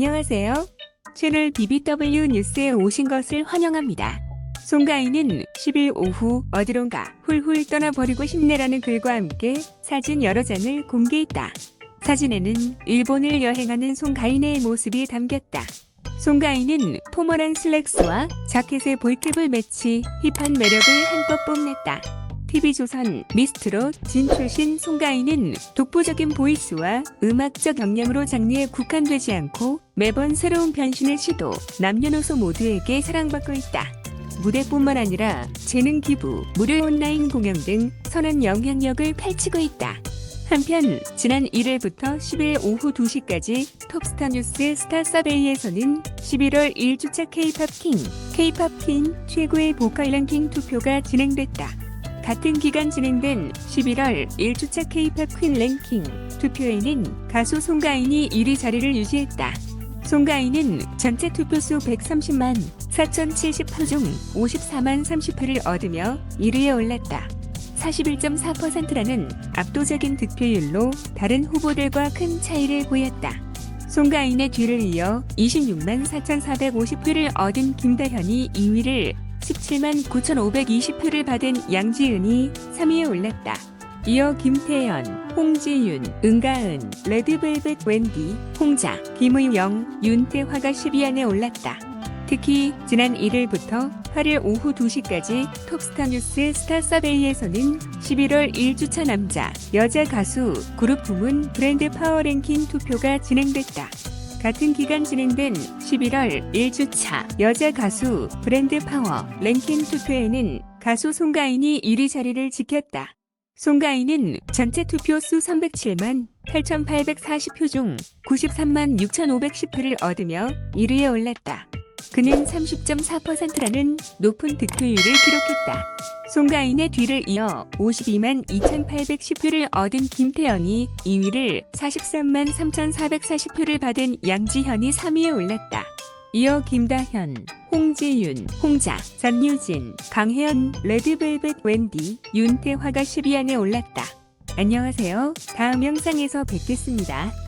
안녕하세요. 채널 BBW 뉴스에 오신 것을 환영합니다. 송가인은 10일 오후 어디론가 훌훌 떠나버리고 싶네라는 글과 함께 사진 여러 장을 공개했다. 사진에는 일본을 여행하는 송가인의 모습이 담겼다. 송가인은 포멀한 슬랙스와 자켓의 볼트블 매치 힙한 매력을 한껏 뽐냈다. TV조선 미스트로 진출신 송가인은 독보적인 보이스와 음악적 역량으로 장르에 국한되지 않고 매번 새로운 변신을 시도 남녀노소 모두에게 사랑받고 있다. 무대뿐만 아니라 재능 기부, 무료 온라인 공연 등 선한 영향력을 펼치고 있다. 한편 지난 1일부터 10일 오후 2시까지 톱스타 뉴스 스타 서베이에서는 11월 1주차 K-팝 킹, K-팝 퀸 최고의 보컬 랭킹 투표가 진행됐다. 같은 기간 진행된 11월 1주차 K-팝 퀸 랭킹 투표에는 가수 송가인이 1위 자리를 유지했다. 송가인은 전체 투표수 130만 4,078표 중 54만 30표를 얻으며 1위에 올랐다. 41.4%라는 압도적인 득표율로 다른 후보들과 큰 차이를 보였다. 송가인의 뒤를 이어 26만 4,450표를 얻은 김다현이 2위를 17만 9,520표를 받은 양지은이 3위에 올랐다. 이어 김태연, 홍지윤, 은가은, 레드벨벳 웬디, 홍자, 김의영, 윤태화가 10위 안에 올랐다. 특히 지난 1일부터 8일 오후 2시까지 톱스타 뉴스 스타 서베이에서는 11월 1주차 남자, 여자 가수 그룹 부문 브랜드 파워 랭킹 투표가 진행됐다. 같은 기간 진행된 11월 1주차 여자 가수 브랜드 파워 랭킹 투표에는 가수 송가인이 1위 자리를 지켰다. 송가인은 전체 투표 수 307만 8,840표 중 93만 6,510표를 얻으며 1위에 올랐다. 그는 30.4%라는 높은 득표율을 기록했다. 송가인의 뒤를 이어 52만 2,810표를 얻은 김태연이 2위를 43만 3,440표를 받은 양지현이 3위에 올랐다. 이어 김다현, 홍지윤, 홍자, 전유진, 강혜연, 레드벨벳 웬디, 윤태화가 10위 안에 올랐다. 안녕하세요. 다음 영상에서 뵙겠습니다.